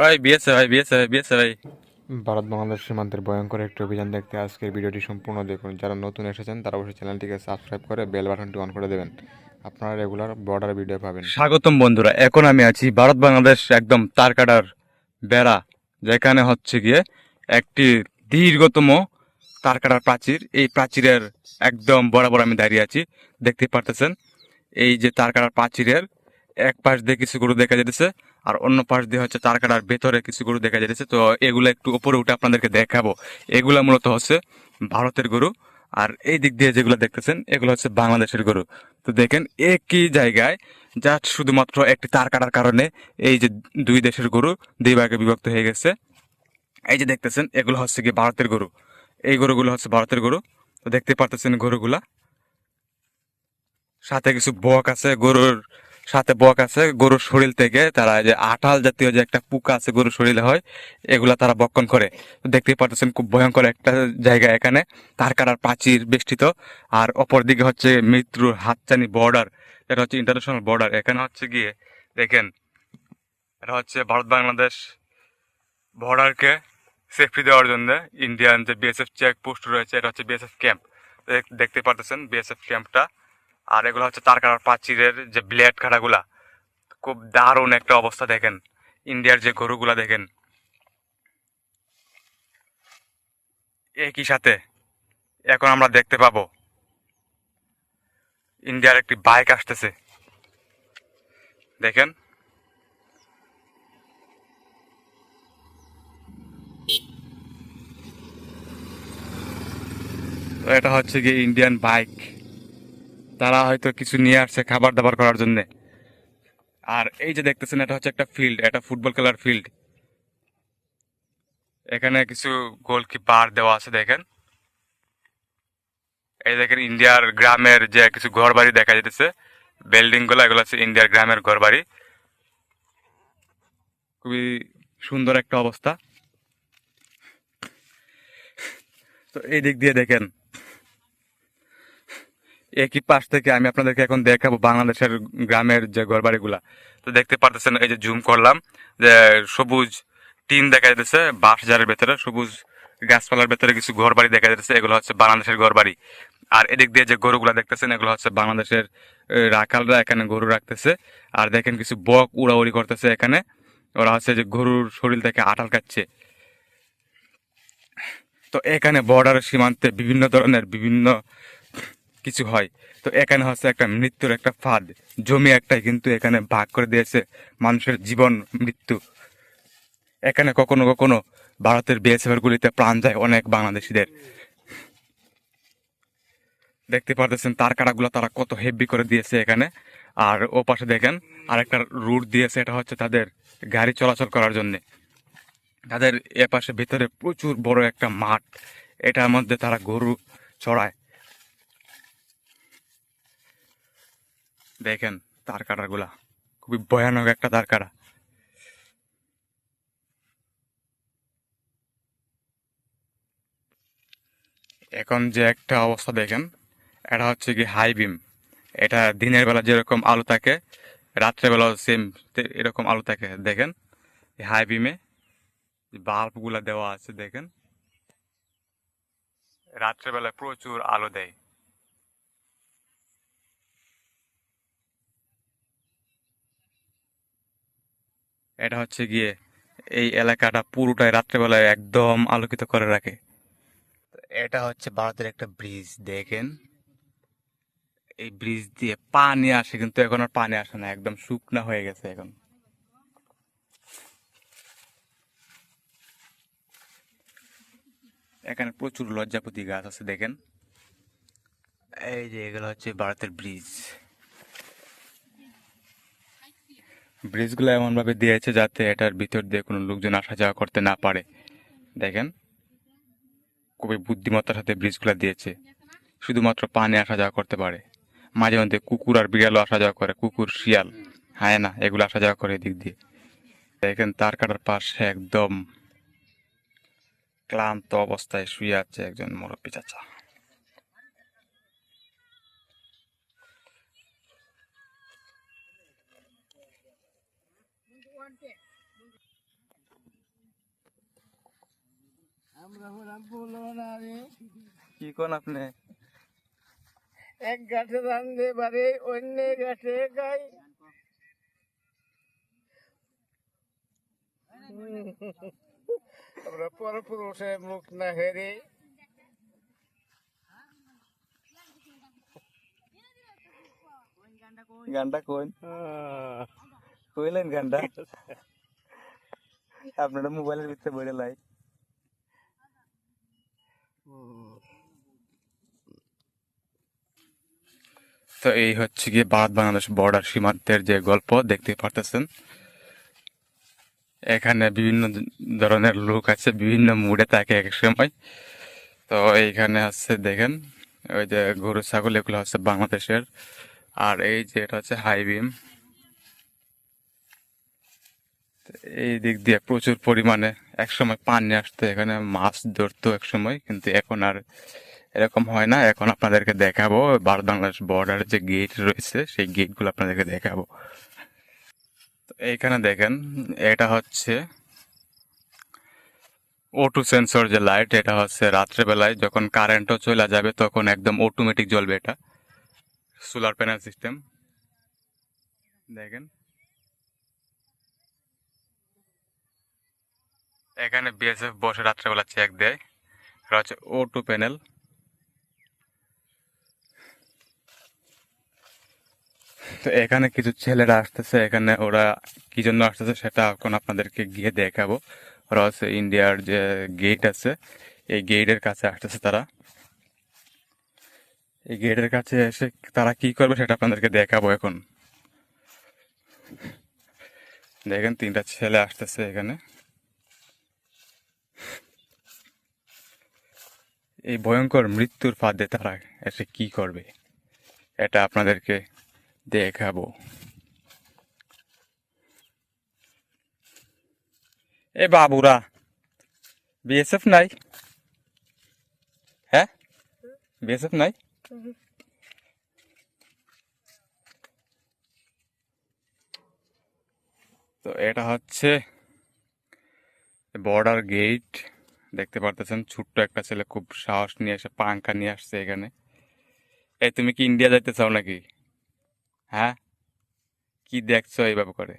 ভাই বিয়েছে ভাই বিয়েছে ভাই বিয়েছে ভাই। ভারত বাংলাদেশ সীমান্তের ভয়ঙ্কর একটি অভিযান দেখতে আজকের ভিডিওটি সম্পূর্ণ দেখুন। যারা নতুন এসেছেন তারা অবশ্যই চ্যানেলটিকে সাবস্ক্রাইব করে বেল বাটনটি অন করে দেবেন। আপনারা রেগুলার বর্ডার ভিডিও পাবেন। স্বাগতম বন্ধুরা এখন আমি আছি ভারত বাংলাদেশ একদম তার কাটার বেড়া যেখানে হচ্ছে গিয়ে একটি দীর্ঘতম তার কাটার প্রাচীর। এই প্রাচীরের একদম বরাবর আমি দাঁড়িয়ে আছি। দেখতে পারতেছেন এই যে তার কাটার প্রাচীরের এক পাশ দিয়ে কিছু গরু দেখা যেতেছে আর অন্য পাশ দিয়ে হচ্ছে তার কাটার ভেতরে কিছু গরু দেখা যেতেছে তো এগুলো একটু উপরে উঠে আপনাদেরকে দেখাবো। এগুলা মূলত হচ্ছে ভারতের গরু। আর এই দিক দিয়ে যেগুলো দেখতেছেন, এগুলো হচ্ছে বাংলাদেশের গরু। তো দেখেন, একই জায়গায় যা শুধুমাত্র একটি তার কাটার কারণে এই যে দুই দেশের গরু দুই ভাগে বিভক্ত হয়ে গেছে। এই যে দেখতেছেন, এগুলো হচ্ছে কি ভারতের গরু। এই গরুগুলো হচ্ছে ভারতের গরু। তো দেখতে পারতেছেন গরুগুলা। সাথে কিছু বক আছে, গরুর সাথে বক আছে, গরুর শরীর থেকে তারা যে আঠাল জাতীয় যে একটা পোকা আছে, গরুর শরীরে হয়, এগুলা তারা বক্ষণ করে। দেখতেই পারতেছেন খুব ভয়ঙ্কর একটা জায়গা এখানে, তার কাটার প্রাচীর বেষ্টিত। আর অপর দিকে হচ্ছে মৃত্যুর হাতচানি বর্ডার এটা হচ্ছে ইন্টারন্যাশনাল বর্ডার এখানে হচ্ছে গিয়ে দেখেন, এটা হচ্ছে ভারত বাংলাদেশ বর্ডারকে সেফটি দেওয়ার জন্য ইন্ডিয়ান যে বিএসএফ চেক পোস্ট রয়েছে, এটা হচ্ছে বিএসএফ ক্যাম্প দেখতে পারতেছেন বিএসএফ ক্যাম্পটা আর এগুলো হচ্ছে তার কাটার যে ব্লেড কাটাগুলা খুব দারুণ একটা অবস্থা দেখেন। ইন্ডিয়ার যে গরুগুলা দেখেন। একই সাথে এখন আমরা দেখতে পাবো। ইন্ডিয়ার একটি বাইক আসতেছে। দেখেন। এটা হচ্ছে গিয়ে ইন্ডিয়ান বাইক। তারা হয়তো কিছু নিয়ে আসছে খাবার দাবার করার জন্য। আর এই যে দেখতেছেন, এটা হচ্ছে একটা ফিল্ড এটা ফুটবল খেলার ফিল্ড এখানে কিছু গোল গোলকিপার দেওয়া আছে, দেখেন। এই দেখেন, ইন্ডিয়ার গ্রামের যে কিছু ঘর বাড়ি দেখা যেতেছে বিল্ডিংগুলো এগুলো আছে ইন্ডিয়ার গ্রামের ঘর বাড়ি খুবই সুন্দর একটা অবস্থা। তো এই দিক দিয়ে দেখেন একই পাশ থেকে আমি আপনাদেরকে এখন দেখাবো বাংলাদেশের গ্রামের যে ঘরবাড়িগুলা। তো দেখতে পারতেছেন, এই যে জুম করলাম, যে সবুজ টিন দেখা যাচ্ছে বাঁশ জারের ভেতরে, সবুজ গাছপালার ভেতরে কিছু ঘরবাড়ি দেখা যাচ্ছে এগুলো হচ্ছে বাংলাদেশের ঘরবাড়ি। আর এদিক দিয়ে যে গরুগুলা দেখতেছেন, এগুলো হচ্ছে বাংলাদেশের রাখালরা এখানে গরু রাখতেছে। আর দেখেন কিছু বক উড়াউড়ি করতেছে এখানে। ওরা হচ্ছে যে গরুর শরীর থেকে আটাল কাটছে। তো এখানে বর্ডারের সীমান্তে বিভিন্ন ধরনের বিভিন্ন কিছু হয়। তো এখানে হচ্ছে একটা মৃত্যুর একটা ফাঁদ। জমি একটাই কিন্তু এখানে ভাগ করে দিয়েছে মানুষের জীবন, মৃত্যু। এখানে কখনো কখনো ভারতের বিএসএফ গুলিতে প্রাণ যায় অনেক বাংলাদেশিদের। দেখতে পারতেছেন তার কাটাগুলো তারা কত হেভি করে দিয়েছে এখানে। আর ও পাশে দেখেন আরেকটা রুট দিয়েছে, এটা হচ্ছে তাদের গাড়ি চলাচল করার জন্য। তাদের এ পাশে ভিতরে প্রচুর বড় একটা মাঠ। এটার মধ্যে তারা গরু চড়ায়। দেখেন তার কাটাগুলা খুবই ভয়ানক একটা তার কাটা এখন যে একটা অবস্থা দেখেন, এটা হচ্ছে কি হাই বিম। এটা দিনের বেলা যেরকম আলো থাকে রাত্রেবেলা সেম এরকম আলো থাকে। দেখেন হাই বিমে বাল্বগুলা দেওয়া আছে, দেখেন। রাত্রেবেলা প্রচুর আলো দেয়। এটা হচ্ছে গিয়ে এই এলাকাটা পুরোটাই রাত্রেবেলায় একদম আলোকিত করে রাখে। এটা হচ্ছে ভারতের একটা ব্রিজ দেখেন। এই ব্রিজ দিয়ে পানি আসে, কিন্তু এখন আর পানি আসে না, একদম শুকনা হয়ে গেছে এখন। এখানে প্রচুর লজ্জাপতি গাছ আছে, দেখেন। এই যে এগুলো হচ্ছে ভারতের ব্রিজ ব্রিজগুলো এমনভাবে দিয়েছে যাতে এটার ভিতর দিয়ে কোনো লোকজন আসা যাওয়া করতে না পারে। দেখেন, খুবই বুদ্ধিমত্তার সাথে ব্রিজগুলো দিয়েছে। শুধুমাত্র পানি আসা যাওয়া করতে পারে। মাঝে মধ্যে কুকুর আর বিড়ালও আসা যাওয়া করে, কুকুর, শিয়াল, হায়না, এগুলো আসা যাওয়া করে এদিক দিয়ে। দেখেন, তার কাটার পাশে একদম ক্লান্ত অবস্থায় শুয়ে আছে একজন মুরব্বী চাচা। কি কোন আপনি? এক গাছে রান্ধে পারে অন্য গাছে গাই আমরা পরপুরুষের মুখ না হেরে গানটা কোন? কইলেন গানটা? আপনারা মোবাইলের ভিতরে বইরে লাই। তো এই হচ্ছে গিয়ে ভারত বাংলাদেশ বর্ডার সীমান্তের যে গল্প দেখতে পারতেছেন। এখানে বিভিন্ন ধরনের লোক আছে, বিভিন্ন মুডে থাকে এক সময়। তো এইখানে হচ্ছে দেখেন, ওই যে গরু, ছাগল, এগুলো হচ্ছে বাংলাদেশের। আর এই যে এটা হচ্ছে হাই বিম এই দিক দিয়ে প্রচুর পরিমাণে একসময় পানি আসতো, এখানে মাছ ধরতো একসময়, কিন্তু এখন আর এরকম হয় না। এখন আপনাদেরকে দেখাবো ভারত বাংলাদেশ বর্ডারের যে গেট রয়েছে, সেই গেটগুলো আপনাদেরকে দেখাবো। তো এইখানে দেখেন, এটা হচ্ছে ওটু সেন্সর যে লাইট এটা হচ্ছে রাত্রেবেলায় যখন কারেন্টও চলে যাবে, তখন একদম অটোমেটিক জ্বলবে এটা। সোলার প্যানেল সিস্টেম দেখেন। এখানে বিএসএফ বসে রাত্রেবেলা চেক দেয়। হচ্ছে ও টু প্যানেল তো এখানে কিছু ছেলেরা আসতেছে, এখানে ওরা কি জন্য আসতেছে সেটা এখন আপনাদেরকে গিয়ে দেখাবো। ওরা হচ্ছে ইন্ডিয়ার যে গেট আছে, এই গেটের কাছে আসতেছে তারা। এই গেটের কাছে এসে তারা কি করবে সেটা আপনাদেরকে দেখাবো এখন। দেখেন তিনটা ছেলে আসতেছে এখানে। এই ভয়ঙ্কর মৃত্যুর ফাঁদে তারা এসে কি করবে? এটা আপনাদেরকে দেখাবো। এ বাবুরা, বিএসএফ নাই? হ্যাঁ? বিএসএফ নাই? তো এটা হচ্ছে বর্ডার গেট দেখতে পারতেছেন, ছোট্ট একটা ছেলে খুব সাহস নিয়ে এসে পাঙ্খা নিয়ে আসছে এখানে। এই তুমি কি ইন্ডিয়া যাইতে চাও নাকি? হ্যাঁ? কি দেখছ এইভাবে করে?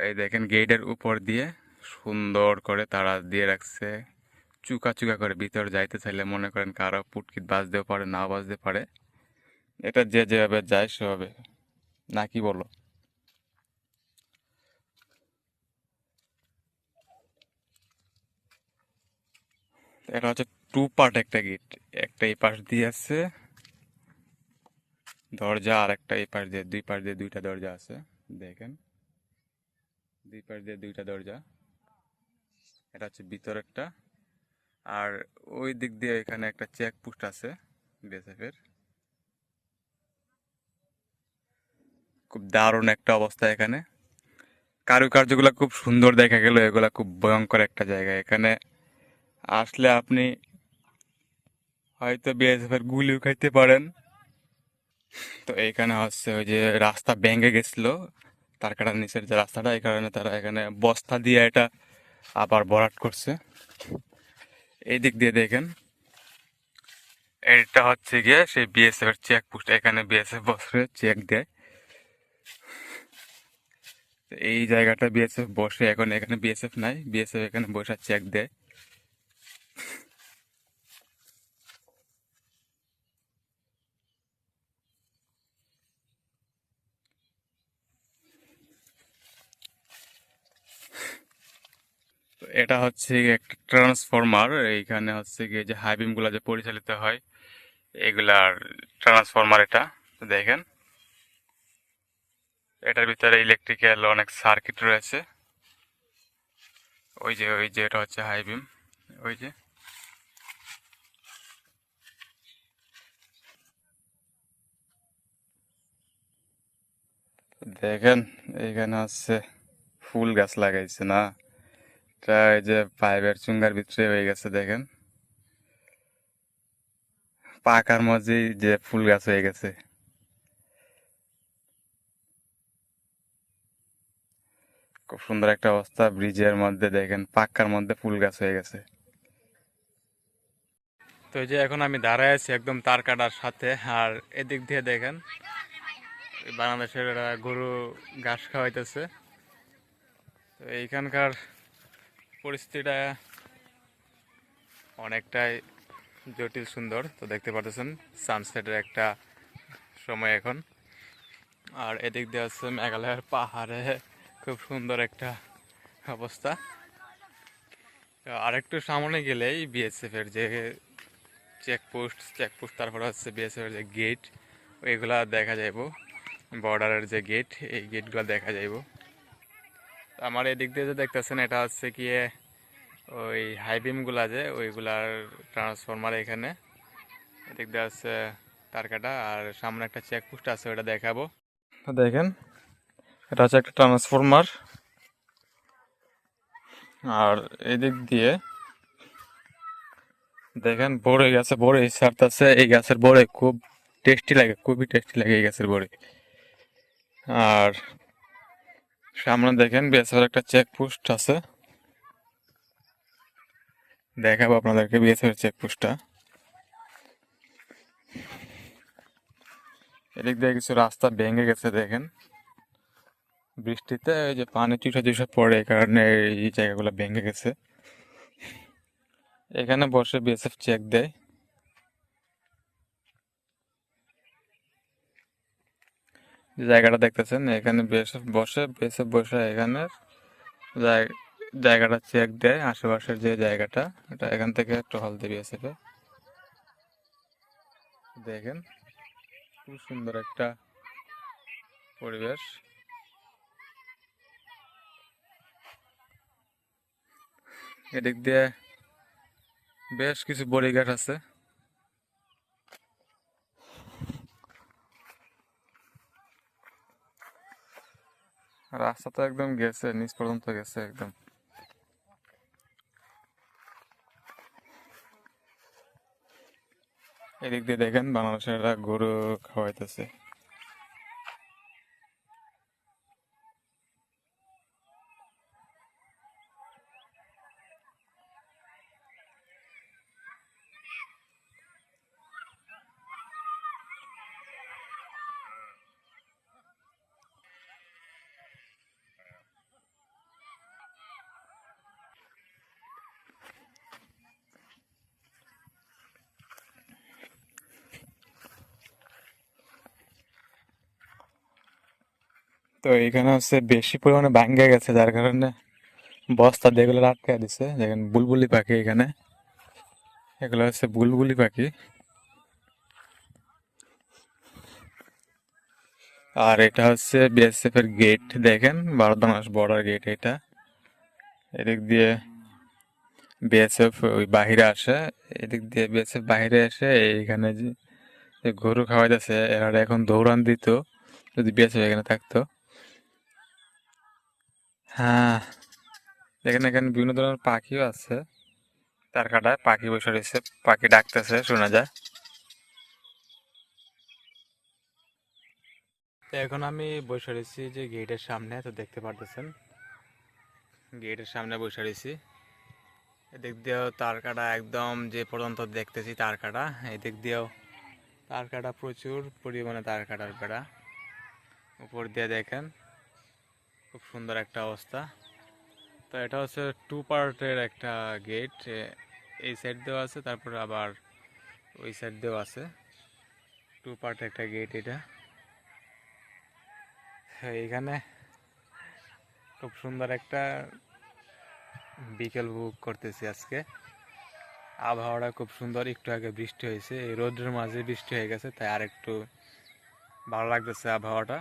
এই দেখেন গেটের উপর দিয়ে সুন্দর করে তারা দিয়ে রাখছে। চুকা চুকা করে ভিতর যাইতে চাইলে মনে করেন কারও পুটকিত বাজতেও পারে, না বাজতে পারে। এটা যে যেভাবে যায় সেভাবে। না, কি বলো? এটা হচ্ছে টু পার্ট একটা গেট একটা এই পাশ দিয়ে আছে, দরজা আর একটা এই পাশ দিয়ে, দুই পাশ দিয়ে দুইটা দরজা আছে, দেখেন। দুই পাশ দিয়ে দুইটা দরজা, এটা হচ্ছে ভিতর একটা। আর ওই দিক দিয়ে এখানে একটা চেক পোস্ট আছে বিএসএফ এর খুব দারুণ একটা অবস্থা এখানে। কারুকার্যগুলো খুব সুন্দর দেখা গেল, এগুলা খুব ভয়ঙ্কর একটা জায়গা। এখানে আসলে আপনি হয়তো বিএসএফ এর গুলিও খাইতে পারেন। তো এইখানে হচ্ছে ওই যে রাস্তা ভেঙে গেছিল, তার কাটার নিচের যে রাস্তাটা, এই কারণে তারা এখানে বস্তা দিয়ে এটা আবার ভরাট করছে। এই দিক দিয়ে দেখেন। এটা হচ্ছে গিয়ে সেই বিএসএফ এর চেক পোস্ট এখানে বিএসএফ বসে চেক দেয়। এই জায়গাটা বিএসএফ বসে, এখন এখানে বিএসএফ নাই, বিএসএফ এখানে বসে চেক দেয়। এটা হচ্ছে একটা ট্রান্সফরমার এইখানে হচ্ছে গিয়ে যে হাই বিমগুলো যে পরিচালিত হয় এগুলার ট্রান্সফরমার এটা দেখেন। এটার ভিতরে ইলেকট্রিক্যাল অনেক সার্কিট রয়েছে। ওই যে ওই যে এটা হচ্ছে হাই বিম ওই যে। দেখেন এইখানে হচ্ছে ফুল গাছ লাগাইছে না? এটা এই যে পাইপের চুঙ্গার ভিতরে হয়ে গেছে, দেখেন। পাকার মধ্যেই যে ফুল গাছ হয়ে গেছে। খুব সুন্দর একটা অবস্থা, ব্রিজের মধ্যে দেখেন পাক্কার মধ্যে ফুল গাছ হয়ে গেছে। তো যে এখন আমি দাঁড়ায় আছি একদম তার কাটার সাথে, আর এদিক দিয়ে দেখেন বাংলাদেশের গরু, ঘাস খাওয়াইতেছে। তো এইখানকার পরিস্থিতিটা অনেকটাই জটিল সুন্দর, তো দেখতে পাচ্ছেন সানসেটের একটা সময় এখন। আর এদিক দিয়ে আছে মেঘালয়ের পাহাড়ে খুব সুন্দর একটা অবস্থা। তো আরেকটু সামনে গেলেই বিএসএফ এর যে চেকপোস্ট চেকপোস্ট তারপরে হচ্ছে বিএসএফ এর যে গেট ওইগুলা দেখা যাইব। বর্ডারের যে গেট, এই গেটগুলো দেখা যাইব। আমার এদিক দিয়ে যে দেখতেছেন, এটা হচ্ছে কি ওই হাইবিমগুলা যে, ওইগুলার ট্রান্সফরমার এখানে। এদিক দিয়ে আছে তার কাটা আর সামনে একটা চেকপোস্ট আছে ওটা দেখাবো। দেখেন, এটা হচ্ছে একটা ট্রান্সফরমার আর এদিক দিয়ে দেখেন বড়ই গাছে বড়ই ছাড়তেছে, এই গাছের বড়ই খুব টেস্টি লাগে, খুবই টেস্টি লাগে এই গাছের বড়ি। আর সামনে দেখেন বিএসএফের একটা চেকপোস্ট আছে। দেখাবো আপনাদেরকে বিএসএফের চেকপোস্টটা এদিক দিয়ে কিছু রাস্তা ভেঙে গেছে দেখেন। বৃষ্টিতে ওই যে পানি চুষা চুষা পড়ে এই কারণে এই জায়গাগুলো ভেঙে গেছে। এখানে বসে বিএসএফ চেক দেয়। জায়গাটা দেখতেছেন, এখানে বিএসএফ বসে বিএসএফ বসে এখানে জায়- জায়গাটা চেক দেয়, আশেপাশের যে জায়গাটা, এটা এখান থেকে টহল দেবে বিএসএফ দেখেন, খুব সুন্দর একটা পরিবেশ। এদিক দিয়ে বেশ কিছু বড়িঘাট আছে। রাস্তা তো একদম গেছে নিচ পর্যন্ত গেছে একদম। এদিক দিয়ে দেখেন বাংলাদেশের গরু খাওয়াইতেছে। তো এখানে হচ্ছে বেশি পরিমাণে ভাঙ্গে গেছে, যার কারণে বস্তা দিয়ে এগুলো আটকে দিছে। দেখেন বুলবুলি পাখি এখানে। এগুলো হচ্ছে বুলবুলি পাখি। আর এটা হচ্ছে বিএসএফ এর গেট দেখেন? ভারত বাংলাদেশ বর্ডার গেট এটা। এদিক দিয়ে বিএসএফ ওই বাহিরে আসে। এদিক দিয়ে বিএসএফ বাহিরে এসে এইখানে যে গরু খাওয়াইতেছে, এরা এখন দৌড়ান দিত, যদি বিএসএফ এখানে থাকতো। হ্যাঁ দেখেন এখানে বিভিন্ন ধরনের পাখিও আছে। তার কাটায় পাখি বসে রয়েছে, পাখি ডাকতেছে, শোনা যায়। তো এখন আমি বসে রয়েছি যে গেটের সামনে, তো দেখতে পারতেছেন। গেটের সামনে বসে রয়েছি। এদিক দিয়েও তার কাটা একদম যে পর্যন্ত দেখতেছি তার কাটা, এদিক দিয়েও তার কাটা প্রচুর পরিমাণে তার কাটার বেড়া উপর দিয়ে দেখেন। খুব সুন্দর একটা অবস্থা। তো এটা হচ্ছে টু পার্টের একটা গেট এই সাইড দিয়েও আছে, তারপরে আবার ওই সাইড দিয়েও আছে। টু পার্টের একটা গেট এটা। এইখানে খুব সুন্দর একটা বিকেল বুক করতেছি আজকে। আবহাওয়াটা খুব সুন্দর, একটু আগে বৃষ্টি হয়েছে, এই রোদ্রের মাঝে বৃষ্টি হয়ে গেছে, তাই আর একটু ভালো লাগতেছে আবহাওয়াটা।